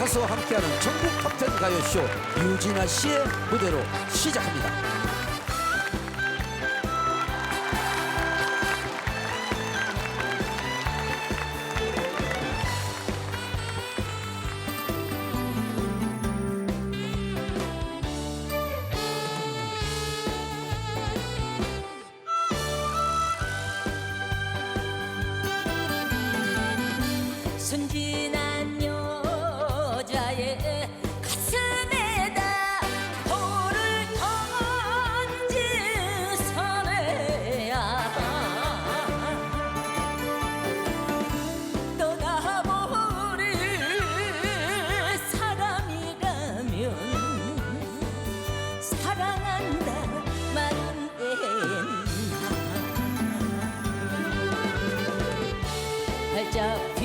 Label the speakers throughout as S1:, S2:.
S1: 가수와 함께하는 전국 탑텐 가요쇼 유진아 씨의 무대로 시작합니다.
S2: 했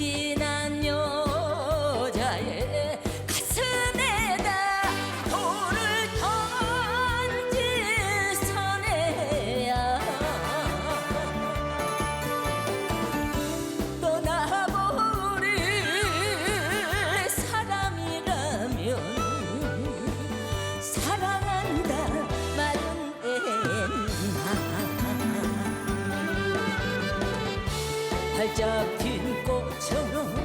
S2: 순진한 여자의 가슴에다 돌을 던진 사내야. 떠나버릴 사람이라면 사랑한다 말은 했나. 활짝 핀 꽃처럼